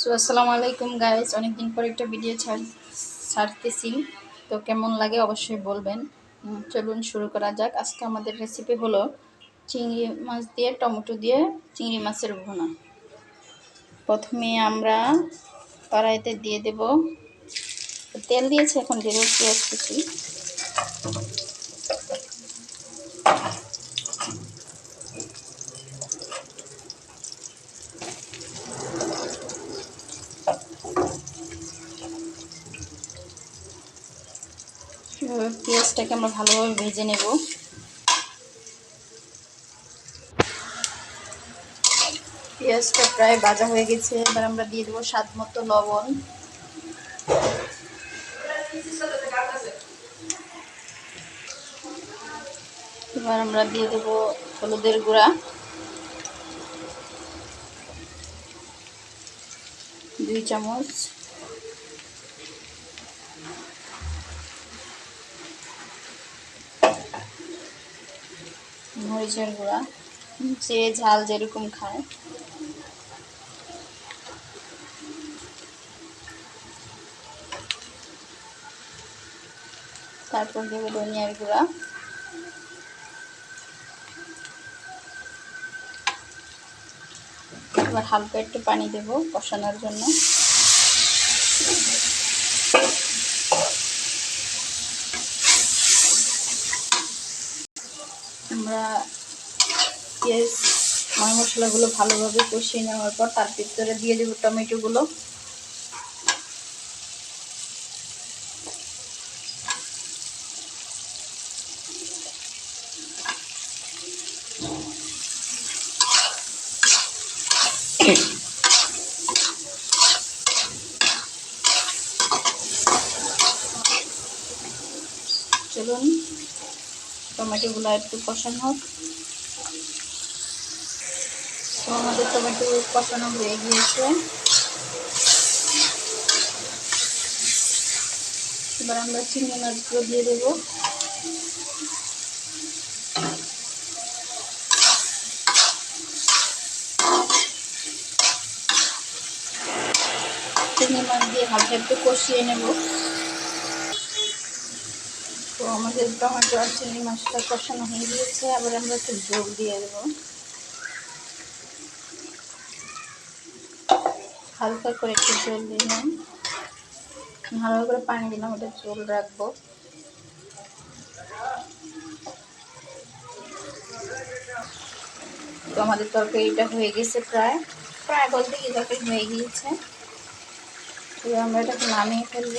So আসসালামু আলাইকুম guys অনেকদিন পর একটা ভিডিও ছাড় ছাড়তেছি। তো কেমন লাগে অবশ্যই বলবেন। চলুন শুরু করা যাক। আজকে আমাদের রেসিপি হলো চিংড়ি মাছ দিয়ে, টমেটো দিয়ে চিংড়ি মাছের ভুনা। প্রথমে আমরা কড়াইতে দিয়ে দেব তেল দিয়েছে, এখন দেবো পেঁয়াজ কুচি এভাবে পেঁয়াজটাকে আমরা ভালোভাবে ভেজে নেব। পেঁয়াজটা প্রায় ভাজা হয়ে গেছে। এবার আমরা দিয়ে দেবো স্বাদ মতো লবণ। এবার আমরা দিয়ে দেবো হলুদের গুঁড়া। দুই চামচ। মরিচের গুঁড়া। যে ঝাল যেরকম খায়। তারপর দেবো ধনিয়ার গুঁড়া। এবার হালকা একটু পানি দেবো কষানোর জন্য। আমরা পেঁয়াজ ময় মশলাগুলো ভালোভাবে কষিয়ে নেওয়ার পর তার ভিতরে দিয়ে দেবো টমেটোগুলো। চলুন। টমেটোগুলো একটু কষানো হোক। তো আমাদের টমেটো কষানো হয়ে গিয়েছে। এবার আমরা চিংড়ি মাছগুলো দিয়ে দেবো। চিংড়ি মাছ দিয়ে হালকা একটু কষিয়ে নেব। আমাদের টমেটো আর চিংড়ি মাছটা কষানো হয়ে গিয়েছে, আবার আমরা একটু জল দিয়ে দেবো। হালকা করে একটু জল দিলাম ভালো করে পানি দিলাম ওটা জল রাখব। তো আমাদের তরকারিটা হয়ে গেছে প্রায়। প্রায় বলতে কি তরকারি হয়ে গিয়েছে। তো আমরা এটাকে নামিয়ে ফেলব।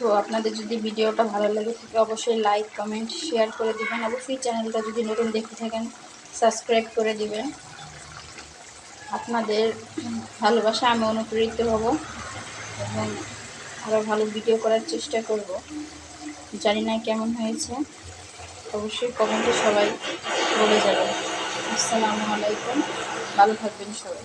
সো আপনাদের যদি ভিডিওটা ভালো লাগে থাকে, অবশ্যই লাইক কমেন্ট শেয়ার করে দেবেন। অবশ্যই চ্যানেলটা যদি নতুন দেখে থাকেন সাবস্ক্রাইব করে দিবেন। আপনাদের ভালোবাসা, আমি অনুপ্রেরিত হব এবং আরও ভালো ভিডিও করার চেষ্টা করব। জানি না কেমন হয়েছে। অবশ্যই কমেন্টে সবাই বলে যাবেন। আসসালামু আলাইকুম। ভালো থাকবেন সবাই।